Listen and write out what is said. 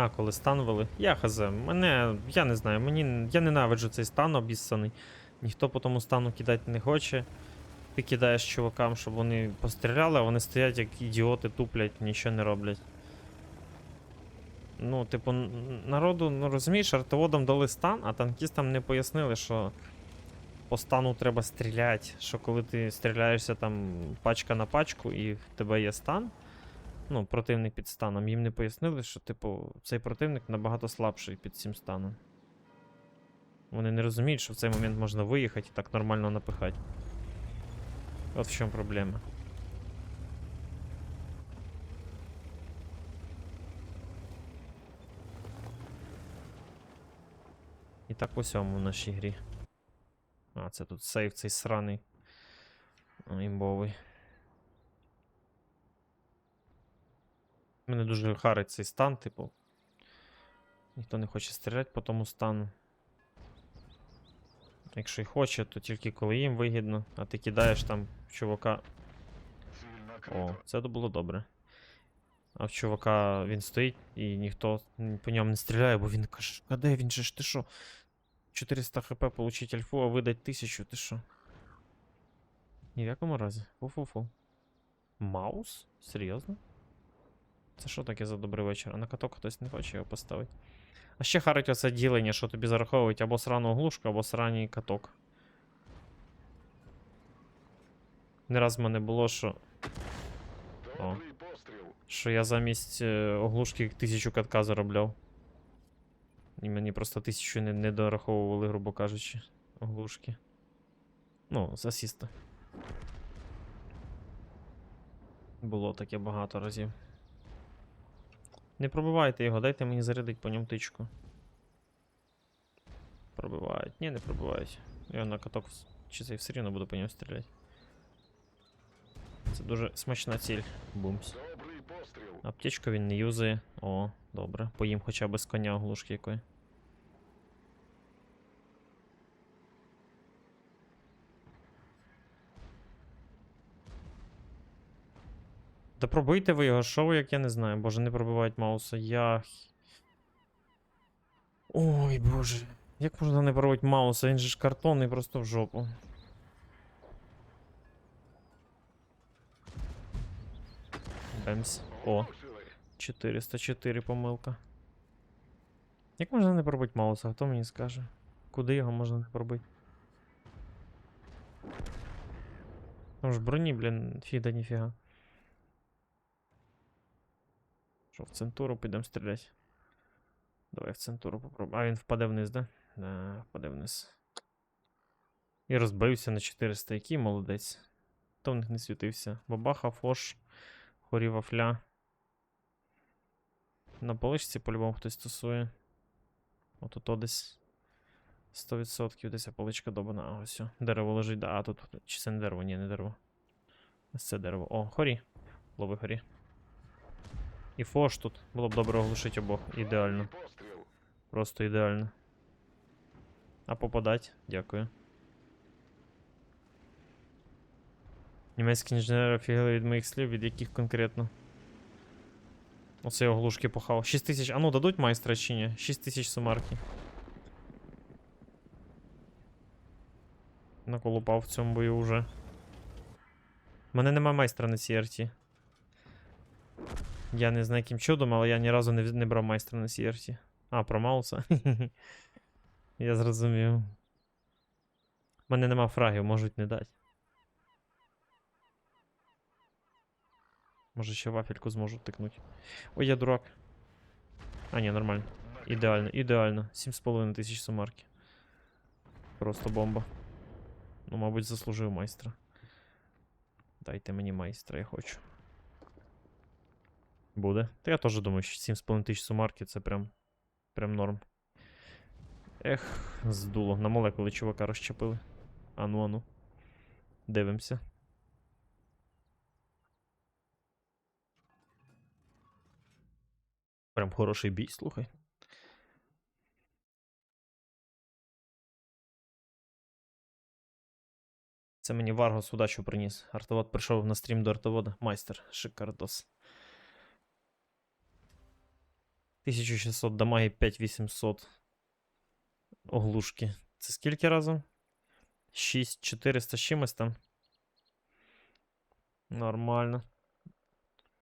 А, коли стан вели. Я хз. Мене. Я не знаю, мені. Я ненавиджу цей стан обіссаний. Ніхто по тому стану кидати не хоче. Ти кидаєш чувакам, щоб вони постріляли, а вони стоять як ідіоти, туплять, нічого не роблять. Ну, типу, народу, ну розумієш, артоводам дали стан, а танкістам не пояснили, що по стану треба стріляти. Що коли ти стріляєшся там пачка на пачку і в тебе є стан, ну, противник під станом, їм не пояснили, що, типу, цей противник набагато слабший під цим станом. Вони не розуміють, що в цей момент можна виїхати і так нормально напихати. От в чому проблема. І так по всьому в нашій грі. А, це тут сейф цей сраний. Імбовий. Мене дуже харить цей стан, типу. Ніхто не хоче стріляти по тому стану. Якщо й хоче, то тільки коли їм вигідно, а ти кидаєш там в чувака. О, це було добре. А в чувака він стоїть і ніхто по ньому не стріляє, бо він каже, а де він же ж ти що? 400 хп получить альфу, а видать 1000, ти що? Ні в якому разі. Фу-фу-фу. Маус? Серйозно? Це що таке за добрий вечір? А на каток хтось не хоче його поставити. А ще харить оце ділення, що тобі зараховують або срану оглушку, або сраній каток. Не раз в мене було, що. О. Що я замість е, оглушки тисячу катка заробляв. І мені просто тисячу не, не дораховували, грубо кажучи, оглушки. Ну, з. Було таке багато разів. Не пробивайте його, дайте мені зарядить по ньому тичку. Пробивають. Ні, не пробивають. Я на каток чи це все рівно буду по ньому стріляти. Це дуже смачна ціль. Бумс. Аптечку він не юзає. О, добре. Поїм хоча б з коня оглушки якої. Да пробийте ви його, ви, як я не знаю. Боже, не пробивають мауса. Я. Ой, боже. Як можна не пробити мауса? Він же ж картонний просто в жопу. Бемс. О. 404 помилка. Як можна не пробити мауса? Хто мені скаже? Куди його можна не пробити? Там ж броні, блін, фіда ніфіга. Що, в центуру підемо стріляти? Давай в центуру попробуємо. А він впаде вниз, да? Да, впаде вниз. І розбився на 400. Який молодець. То в них не світився. Бабаха, фош, хорі вафля. На поличці по-любому хтось стосує. От ото десь 100% десь поличка добана. А ось. Дерево лежить. Да, а тут. Чи це не дерево? Ні, не дерево. Ось це дерево. О, хорі. Лови хорі. І фош тут. Було б добре оглушити обох. Ідеально. Просто ідеально. А попадать? Дякую. Німецькі інженери офігели від моїх слів, від яких конкретно. Оце я оглушки похав. 6 тисяч. А ну дадуть майстра чи ні? 6 тисяч сумарки. Наколупав в цьому бою вже. У мене нема майстра на CRT. Я не знаю, яким чудом, але я ні разу не, не брав майстра на CRT. А, про Мауса. Я зрозумів. У мене нема фрагів, можуть не дати. Може ще вафельку зможу тикнути. Ой, я дурак. А, ні, нормально. Ідеально, ідеально. 7,5 тисяч сумарки. Просто бомба. Ну, мабуть, заслужив майстра. Дайте мені майстра, я хочу. Буде. Та я теж думаю, що 7,5 тисяч сумарки це прям. Прям норм. Ех, здуло. На молекули чувака розчепили. Ану, ану. Дивимося. Прям хороший бій, слухай. Це мені Варгос удачу приніс. Артовод прийшов на стрім до артовода. Майстер, шикардос. 1600 дамаги 5800 оглушки. Це скільки разом? 6400 з чимось там. Нормально.